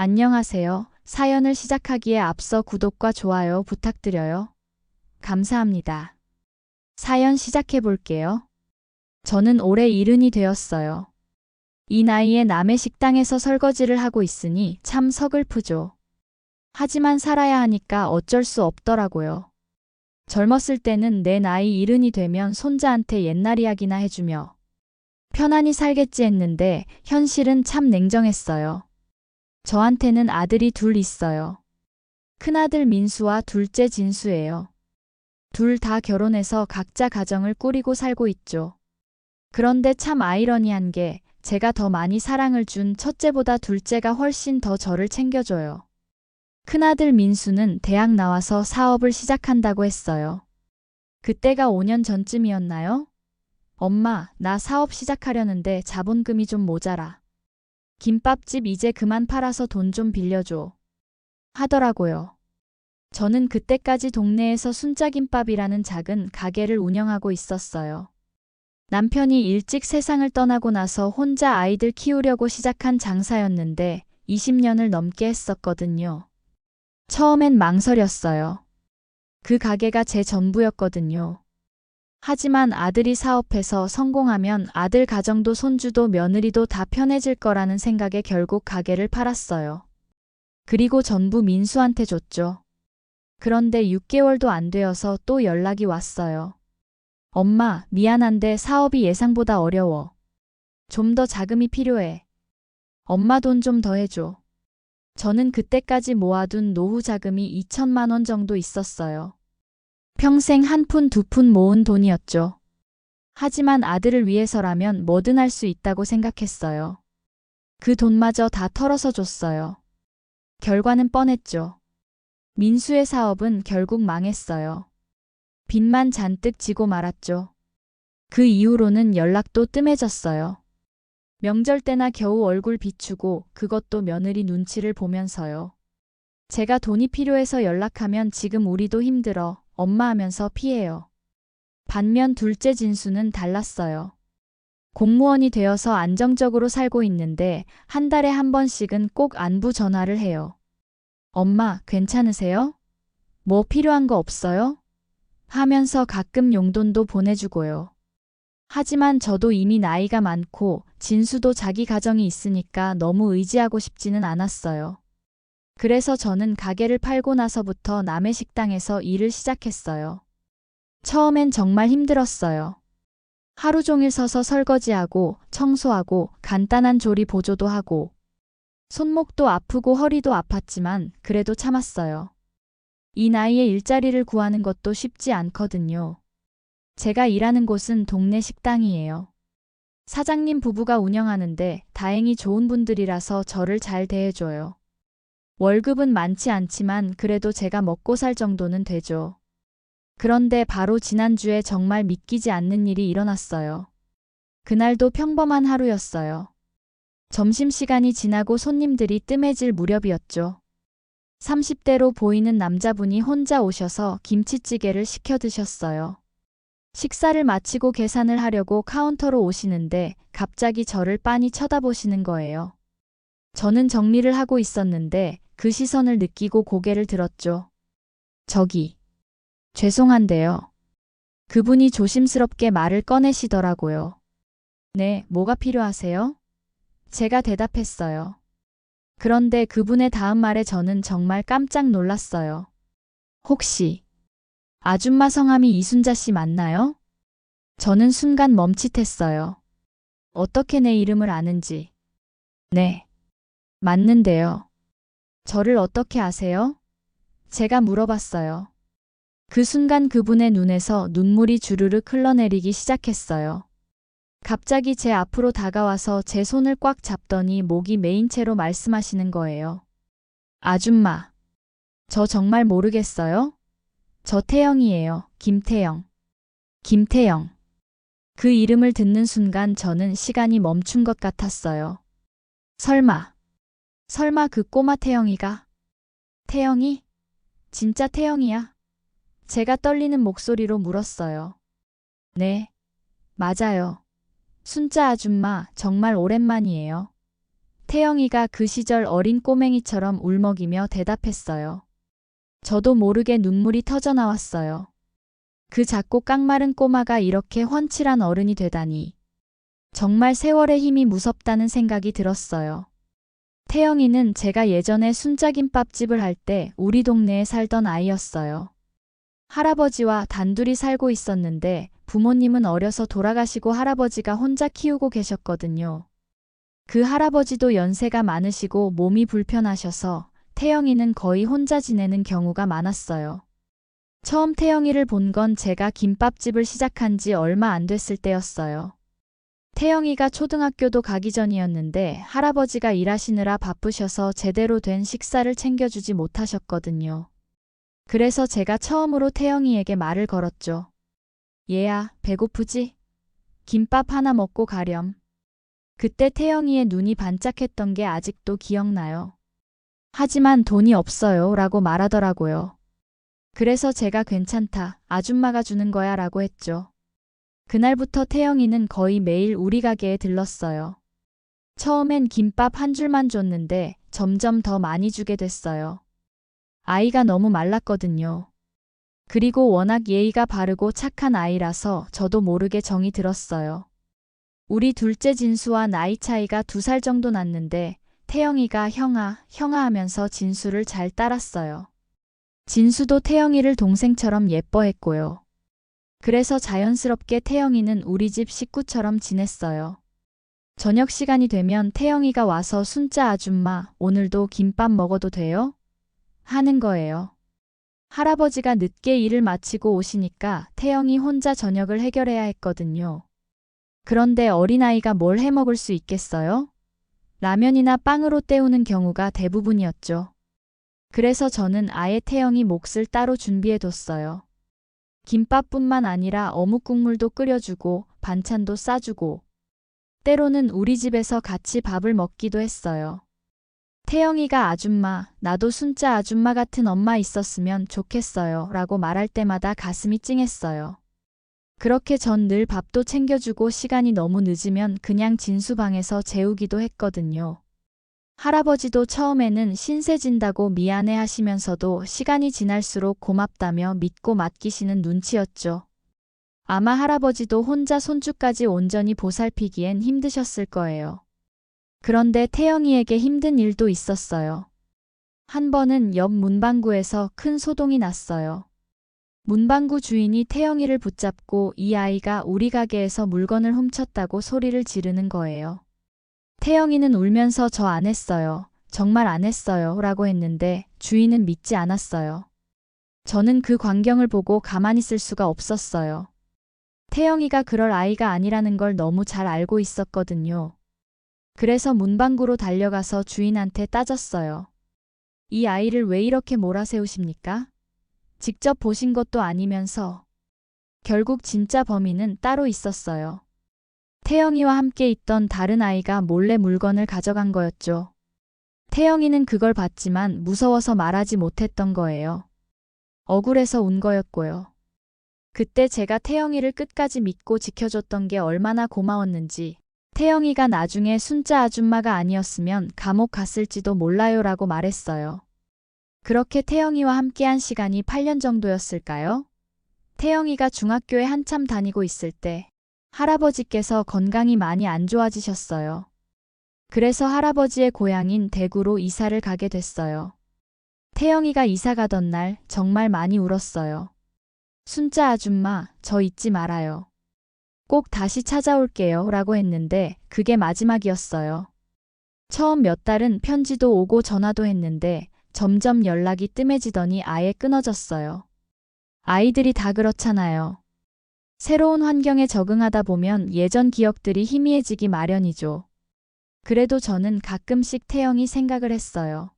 안녕하세요. 사연을 시작하기에 앞서 구독과 좋아요 부탁드려요. 감사합니다. 사연 시작해 볼게요. 저는 올해 이른이 되었어요. 이 나이에 남의 식당에서 설거지를 하고 있으니 참 서글프죠. 하지만 살아야 하니까 어쩔 수 없더라고요. 젊었을 때는 내 나이 이른이 되면 손자한테 옛날 이야기나 해주며 편안히 살겠지 했는데 현실은 참 냉정했어요. 저한테는 아들이 둘 있어요. 큰아들 민수와 둘째 진수예요. 둘 다 결혼해서 각자 가정을 꾸리고 살고 있죠. 그런데 참 아이러니한 게 제가 더 많이 사랑을 준 첫째보다 둘째가 훨씬 더 저를 챙겨줘요. 큰아들 민수는 대학 나와서 사업을 시작한다고 했어요. 그때가 5년 전쯤이었나요? 엄마, 나 사업 시작하려는데 자본금이 좀 모자라. 김밥집 이제 그만 팔아서 돈 좀 빌려줘. 하더라고요. 저는 그때까지 동네에서 순짜김밥이라는 작은 가게를 운영하고 있었어요. 남편이 일찍 세상을 떠나고 나서 혼자 아이들 키우려고 시작한 장사였는데 20년을 넘게 했었거든요. 처음엔 망설였어요. 그 가게가 제 전부였거든요. 하지만 아들이 사업해서 성공하면 아들 가정도 손주도 며느리도 다 편해질 거라는 생각에 결국 가게를 팔았어요. 그리고 전부 민수한테 줬죠. 그런데 6개월도 안 되어서 또 연락이 왔어요. 엄마, 미안한데 사업이 예상보다 어려워. 좀 더 자금이 필요해. 엄마 돈 좀 더 해줘. 저는 그때까지 모아둔 노후 자금이 2천만 원 정도 있었어요. 평생 한 푼 두 푼 모은 돈이었죠. 하지만 아들을 위해서라면 뭐든 할 수 있다고 생각했어요. 그 돈마저 다 털어서 줬어요. 결과는 뻔했죠. 민수의 사업은 결국 망했어요. 빚만 잔뜩 지고 말았죠. 그 이후로는 연락도 뜸해졌어요. 명절 때나 겨우 얼굴 비추고 그것도 며느리 눈치를 보면서요. 제가 돈이 필요해서 연락하면 지금 우리도 힘들어 엄마 하면서 피해요. 반면 둘째 진수는 달랐어요. 공무원이 되어서 안정적으로 살고 있는데 한 달에 한 번씩은 꼭 안부 전화를 해요. 엄마, 괜찮으세요? 뭐 필요한 거 없어요? 하면서 가끔 용돈도 보내주고요. 하지만 저도 이미 나이가 많고 진수도 자기 가정이 있으니까 너무 의지하고 싶지는 않았어요. 그래서 저는 가게를 팔고 나서부터 남의 식당에서 일을 시작했어요. 처음엔 정말 힘들었어요. 하루 종일 서서 설거지하고 청소하고 간단한 조리 보조도 하고 손목도 아프고 허리도 아팠지만 그래도 참았어요. 이 나이에 일자리를 구하는 것도 쉽지 않거든요. 제가 일하는 곳은 동네 식당이에요. 사장님 부부가 운영하는데 다행히 좋은 분들이라서 저를 잘 대해줘요. 월급은 많지 않지만 그래도 제가 먹고 살 정도는 되죠. 그런데 바로 지난주에 정말 믿기지 않는 일이 일어났어요. 그날도 평범한 하루였어요. 점심시간이 지나고 손님들이 뜸해질 무렵이었죠. 30대로 보이는 남자분이 혼자 오셔서 김치찌개를 시켜 드셨어요. 식사를 마치고 계산을 하려고 카운터로 오시는데 갑자기 저를 빤히 쳐다보시는 거예요. 저는 정리를 하고 있었는데 그 시선을 느끼고 고개를 들었죠. 저기. 죄송한데요. 그분이 조심스럽게 말을 꺼내시더라고요. 네, 뭐가 필요하세요? 제가 대답했어요. 그런데 그분의 다음 말에 저는 정말 깜짝 놀랐어요. 혹시 아줌마 성함이 이순자 씨 맞나요? 저는 순간 멈칫했어요. 어떻게 내 이름을 아는지. 네. 맞는데요. 저를 어떻게 아세요? 제가 물어봤어요. 그 순간 그분의 눈에서 눈물이 주르륵 흘러내리기 시작했어요. 갑자기 제 앞으로 다가와서 제 손을 꽉 잡더니 목이 메인 채로 말씀하시는 거예요. 아줌마. 저 정말 모르겠어요? 저 태영이에요. 김태영. 김태영. 그 이름을 듣는 순간 저는 시간이 멈춘 것 같았어요. 설마. 설마 그 꼬마 태영이가? 태영이? 진짜 태영이야? 제가 떨리는 목소리로 물었어요. 네. 맞아요. 순자 아줌마 정말 오랜만이에요. 태영이가 그 시절 어린 꼬맹이처럼 울먹이며 대답했어요. 저도 모르게 눈물이 터져 나왔어요. 그 작고 깡마른 꼬마가 이렇게 훤칠한 어른이 되다니. 정말 세월의 힘이 무섭다는 생각이 들었어요. 태영이는 제가 예전에 순자김밥집을 할 때 우리 동네에 살던 아이였어요. 할아버지와 단둘이 살고 있었는데 부모님은 어려서 돌아가시고 할아버지가 혼자 키우고 계셨거든요. 그 할아버지도 연세가 많으시고 몸이 불편하셔서 태영이는 거의 혼자 지내는 경우가 많았어요. 처음 태영이를 본 건 제가 김밥집을 시작한 지 얼마 안 됐을 때였어요. 태영이가 초등학교도 가기 전이었는데 할아버지가 일하시느라 바쁘셔서 제대로 된 식사를 챙겨주지 못하셨거든요. 그래서 제가 처음으로 태영이에게 말을 걸었죠. 얘야, 배고프지? 김밥 하나 먹고 가렴. 그때 태영이의 눈이 반짝했던 게 아직도 기억나요. 하지만 돈이 없어요 라고 말하더라고요. 그래서 제가 괜찮다. 아줌마가 주는 거야 라고 했죠. 그날부터 태영이는 거의 매일 우리 가게에 들렀어요. 처음엔 김밥 한 줄만 줬는데 점점 더 많이 주게 됐어요. 아이가 너무 말랐거든요. 그리고 워낙 예의가 바르고 착한 아이라서 저도 모르게 정이 들었어요. 우리 둘째 진수와 나이 차이가 두 살 정도 났는데 태영이가 형아, 형아 하면서 진수를 잘 따랐어요. 진수도 태영이를 동생처럼 예뻐했고요. 그래서 자연스럽게 태영이는 우리 집 식구처럼 지냈어요. 저녁 시간이 되면 태영이가 와서 순자 아줌마, 오늘도 김밥 먹어도 돼요? 하는 거예요. 할아버지가 늦게 일을 마치고 오시니까 태영이 혼자 저녁을 해결해야 했거든요. 그런데 어린아이가 뭘 해 먹을 수 있겠어요? 라면이나 빵으로 때우는 경우가 대부분이었죠. 그래서 저는 아예 태영이 몫을 따로 준비해뒀어요. 김밥뿐만 아니라 어묵 국물도 끓여주고 반찬도 싸주고 때로는 우리 집에서 같이 밥을 먹기도 했어요. 태영이가 아줌마, 나도 순자 아줌마 같은 엄마 있었으면 좋겠어요 라고 말할 때마다 가슴이 찡했어요. 그렇게 전 늘 밥도 챙겨주고 시간이 너무 늦으면 그냥 진수방에서 재우기도 했거든요. 할아버지도 처음에는 신세진다고 미안해 하시면서도 시간이 지날수록 고맙다며 믿고 맡기시는 눈치였죠. 아마 할아버지도 혼자 손주까지 온전히 보살피기엔 힘드셨을 거예요. 그런데 태영이에게 힘든 일도 있었어요. 한 번은 옆 문방구에서 큰 소동이 났어요. 문방구 주인이 태영이를 붙잡고 이 아이가 우리 가게에서 물건을 훔쳤다고 소리를 지르는 거예요. 태영이는 울면서 저 안 했어요. 정말 안 했어요. 라고 했는데 주인은 믿지 않았어요. 저는 그 광경을 보고 가만히 있을 수가 없었어요. 태영이가 그럴 아이가 아니라는 걸 너무 잘 알고 있었거든요. 그래서 문방구로 달려가서 주인한테 따졌어요. 이 아이를 왜 이렇게 몰아세우십니까? 직접 보신 것도 아니면서. 결국 진짜 범인은 따로 있었어요. 태영이와 함께 있던 다른 아이가 몰래 물건을 가져간 거였죠. 태영이는 그걸 봤지만 무서워서 말하지 못했던 거예요. 억울해서 운 거였고요. 그때 제가 태영이를 끝까지 믿고 지켜줬던 게 얼마나 고마웠는지 태영이가 나중에 순자 아줌마가 아니었으면 감옥 갔을지도 몰라요라고 말했어요. 그렇게 태영이와 함께한 시간이 8년 정도였을까요? 태영이가 중학교에 한참 다니고 있을 때 할아버지께서 건강이 많이 안 좋아지셨어요. 그래서 할아버지의 고향인 대구로 이사를 가게 됐어요. 태영이가 이사 가던 날 정말 많이 울었어요. 순자 아줌마, 저 잊지 말아요. 꼭 다시 찾아올게요. 라고 했는데 그게 마지막이었어요. 처음 몇 달은 편지도 오고 전화도 했는데 점점 연락이 뜸해지더니 아예 끊어졌어요. 아이들이 다 그렇잖아요. 새로운 환경에 적응하다 보면 예전 기억들이 희미해지기 마련이죠. 그래도 저는 가끔씩 태영이 생각을 했어요.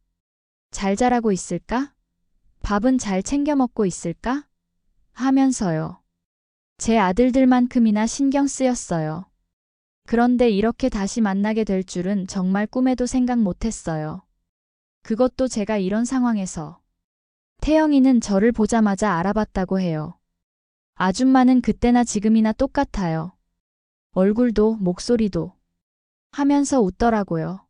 잘 자라고 있을까? 밥은 잘 챙겨 먹고 있을까? 하면서요. 제 아들들만큼이나 신경 쓰였어요. 그런데 이렇게 다시 만나게 될 줄은 정말 꿈에도 생각 못했어요. 그것도 제가 이런 상황에서. 태영이는 저를 보자마자 알아봤다고 해요. 아줌마는 그때나 지금이나 똑같아요. 얼굴도 목소리도 하면서 웃더라고요.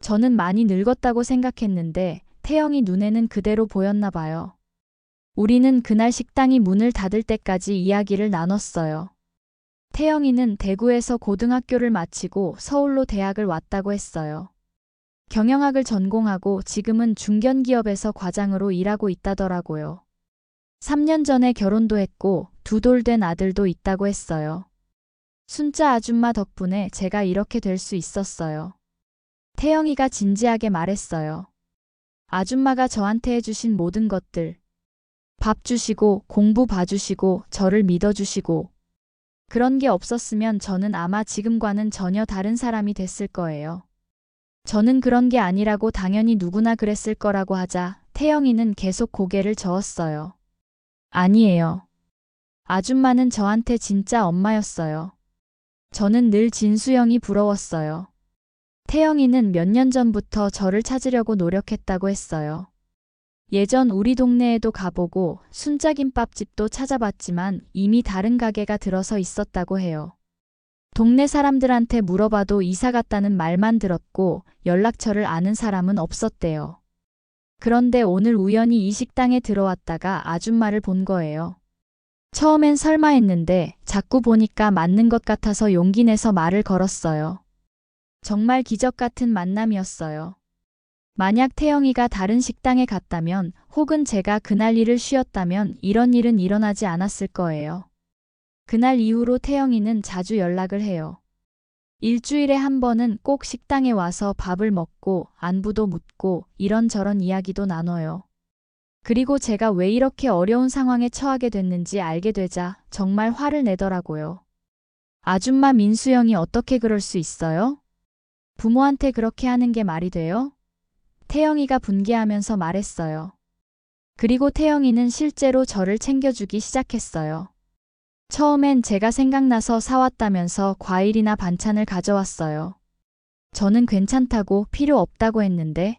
저는 많이 늙었다고 생각했는데 태영이 눈에는 그대로 보였나 봐요. 우리는 그날 식당이 문을 닫을 때까지 이야기를 나눴어요. 태영이는 대구에서 고등학교를 마치고 서울로 대학을 왔다고 했어요. 경영학을 전공하고 지금은 중견기업에서 과장으로 일하고 있다더라고요. 3년 전에 결혼도 했고 두 돌 된 아들도 있다고 했어요. 순자 아줌마 덕분에 제가 이렇게 될 수 있었어요. 태영이가 진지하게 말했어요. 아줌마가 저한테 해주신 모든 것들. 밥 주시고 공부 봐주시고 저를 믿어주시고 그런 게 없었으면 저는 아마 지금과는 전혀 다른 사람이 됐을 거예요. 저는 그런 게 아니라고 당연히 누구나 그랬을 거라고 하자 태영이는 계속 고개를 저었어요. 아니에요. 아줌마는 저한테 진짜 엄마였어요. 저는 늘 진수영이 부러웠어요. 태영이는 몇 년 전부터 저를 찾으려고 노력했다고 했어요. 예전 우리 동네에도 가보고 순자김밥집도 찾아봤지만 이미 다른 가게가 들어서 있었다고 해요. 동네 사람들한테 물어봐도 이사 갔다는 말만 들었고 연락처를 아는 사람은 없었대요. 그런데 오늘 우연히 이 식당에 들어왔다가 아줌마를 본 거예요. 처음엔 설마 했는데 자꾸 보니까 맞는 것 같아서 용기 내서 말을 걸었어요. 정말 기적 같은 만남이었어요. 만약 태영이가 다른 식당에 갔다면 혹은 제가 그날 일을 쉬었다면 이런 일은 일어나지 않았을 거예요. 그날 이후로 태영이는 자주 연락을 해요. 일주일에 한 번은 꼭 식당에 와서 밥을 먹고 안부도 묻고 이런저런 이야기도 나눠요. 그리고 제가 왜 이렇게 어려운 상황에 처하게 됐는지 알게 되자 정말 화를 내더라고요. 아줌마 민수영이 어떻게 그럴 수 있어요? 부모한테 그렇게 하는 게 말이 돼요? 태영이가 분개하면서 말했어요. 그리고 태영이는 실제로 저를 챙겨주기 시작했어요. 처음엔 제가 생각나서 사왔다면서 과일이나 반찬을 가져왔어요. 저는 괜찮다고 필요 없다고 했는데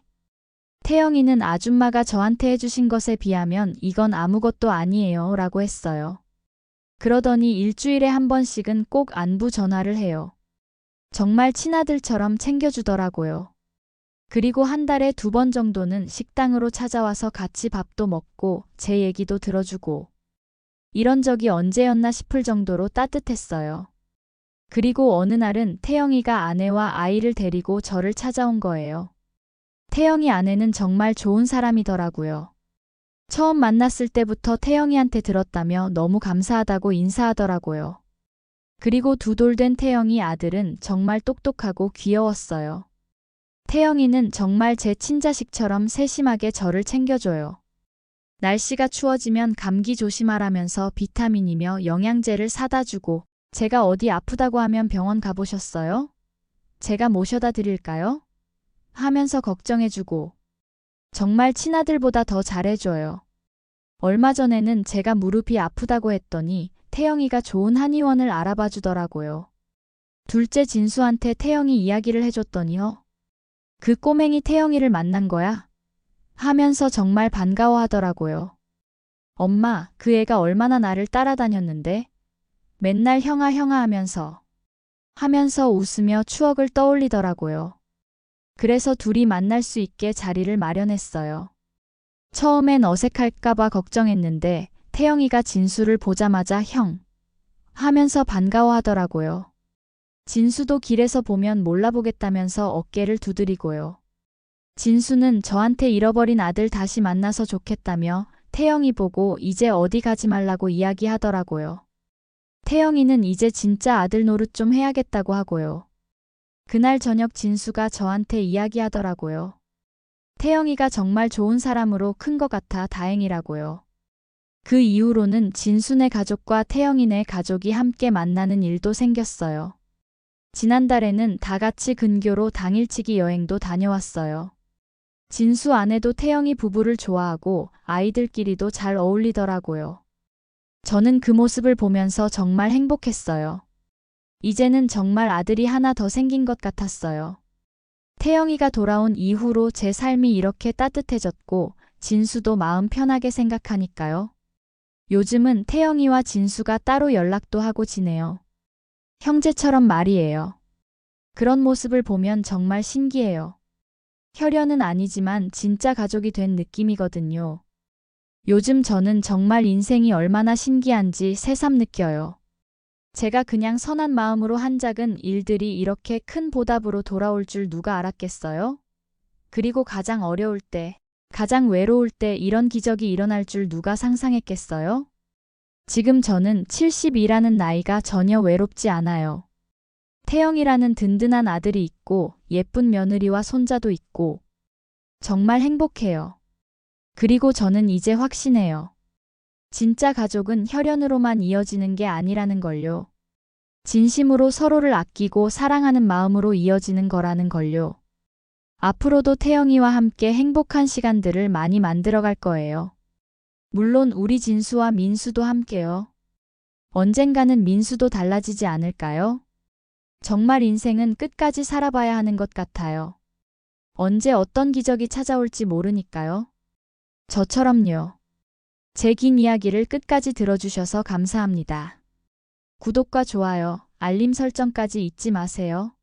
태영이는 아줌마가 저한테 해주신 것에 비하면 이건 아무것도 아니에요 라고 했어요. 그러더니 일주일에 한 번씩은 꼭 안부 전화를 해요. 정말 친아들처럼 챙겨주더라고요. 그리고 한 달에 두 번 정도는 식당으로 찾아와서 같이 밥도 먹고 제 얘기도 들어주고 이런 적이 언제였나 싶을 정도로 따뜻했어요. 그리고 어느 날은 태영이가 아내와 아이를 데리고 저를 찾아온 거예요. 태영이 아내는 정말 좋은 사람이더라고요. 처음 만났을 때부터 태영이한테 들었다며 너무 감사하다고 인사하더라고요. 그리고 두 돌 된 태영이 아들은 정말 똑똑하고 귀여웠어요. 태영이는 정말 제 친자식처럼 세심하게 저를 챙겨줘요. 날씨가 추워지면 감기 조심하라면서 비타민이며 영양제를 사다 주고 제가 어디 아프다고 하면 병원 가보셨어요? 제가 모셔다 드릴까요? 하면서 걱정해주고 정말 친아들보다 더 잘해줘요. 얼마 전에는 제가 무릎이 아프다고 했더니 태영이가 좋은 한의원을 알아봐 주더라고요. 둘째 진수한테 태영이 이야기를 해줬더니요. 그 꼬맹이 태영이를 만난 거야. 하면서 정말 반가워하더라고요. 엄마, 그 애가 얼마나 나를 따라다녔는데? 맨날 형아 형아 하면서 하면서 웃으며 추억을 떠올리더라고요. 그래서 둘이 만날 수 있게 자리를 마련했어요. 처음엔 어색할까봐 걱정했는데 태영이가 진수를 보자마자 형 하면서 반가워하더라고요. 진수도 길에서 보면 몰라보겠다면서 어깨를 두드리고요. 진수는 저한테 잃어버린 아들 다시 만나서 좋겠다며 태영이 보고 이제 어디 가지 말라고 이야기하더라고요. 태영이는 이제 진짜 아들 노릇 좀 해야겠다고 하고요. 그날 저녁 진수가 저한테 이야기하더라고요. 태영이가 정말 좋은 사람으로 큰 것 같아 다행이라고요. 그 이후로는 진수네 가족과 태영이네 가족이 함께 만나는 일도 생겼어요. 지난달에는 다 같이 근교로 당일치기 여행도 다녀왔어요. 진수 아내도 태영이 부부를 좋아하고 아이들끼리도 잘 어울리더라고요. 저는 그 모습을 보면서 정말 행복했어요. 이제는 정말 아들이 하나 더 생긴 것 같았어요. 태영이가 돌아온 이후로 제 삶이 이렇게 따뜻해졌고 진수도 마음 편하게 생각하니까요. 요즘은 태영이와 진수가 따로 연락도 하고 지내요. 형제처럼 말이에요. 그런 모습을 보면 정말 신기해요. 혈연은 아니지만 진짜 가족이 된 느낌이거든요. 요즘 저는 정말 인생이 얼마나 신기한지 새삼 느껴요. 제가 그냥 선한 마음으로 한 작은 일들이 이렇게 큰 보답으로 돌아올 줄 누가 알았겠어요? 그리고 가장 어려울 때, 가장 외로울 때 이런 기적이 일어날 줄 누가 상상했겠어요? 지금 저는 70이라는 나이가 전혀 외롭지 않아요. 태영이라는 든든한 아들이 있고 예쁜 며느리와 손자도 있고 정말 행복해요. 그리고 저는 이제 확신해요. 진짜 가족은 혈연으로만 이어지는 게 아니라는 걸요. 진심으로 서로를 아끼고 사랑하는 마음으로 이어지는 거라는 걸요. 앞으로도 태영이와 함께 행복한 시간들을 많이 만들어 갈 거예요. 물론 우리 진수와 민수도 함께요. 언젠가는 민수도 달라지지 않을까요? 정말 인생은 끝까지 살아봐야 하는 것 같아요. 언제 어떤 기적이 찾아올지 모르니까요. 저처럼요. 제 긴 이야기를 끝까지 들어주셔서 감사합니다. 구독과 좋아요, 알림 설정까지 잊지 마세요.